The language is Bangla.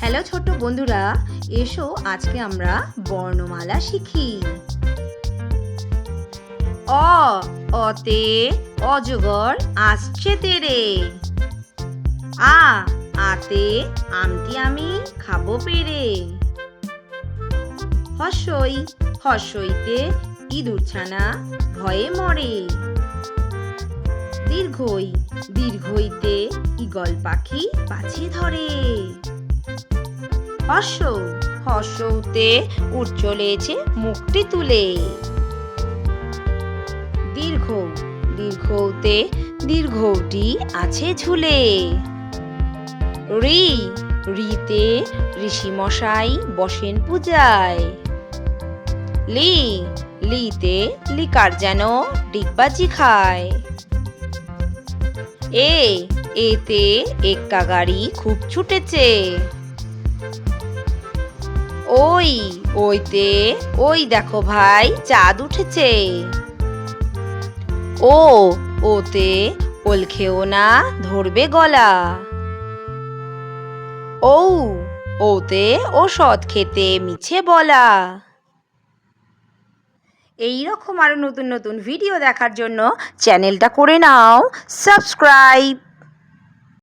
হ্যালো ছোট্ট বন্ধুরা। এসো, আজকে আমরা বর্ণমালা শিখি। অ, অতে অজগর আসছে তেরে। আ, আতে আমটি আমি খাব পেরে। হসই, হসইতে ইঁদুর ছানা ভয়ে মরে। দীর্ঘই, দীর্ঘইতে ইগল পাখি পাছে ধরে। হর্ষ হর্ষতে উঠ চলেছে মুখটি তুলে। দীর্ঘ, দীর্ঘতে দীর্ঘটি আছে ঝুলে। রি, রিতে ঋষি মশাই বসেন পূজায়। লি, লিতে লিকার যেন ডিগবাজি খায়। এ, এতে এক্কা গাড়ি খুব ছুটেছে। ওই, ওইতে, ওই দেখো ভাই, চাঁদ উঠেছে। ও, ওতে, ওল খেও না, ধরবে গলা। ও ওতে ওষুধ খেতে মিছে বলা। এই রকম আরও নতুন নতুন ভিডিও দেখার জন্য চ্যানেলটা করে নাও, সাবস্ক্রাইব।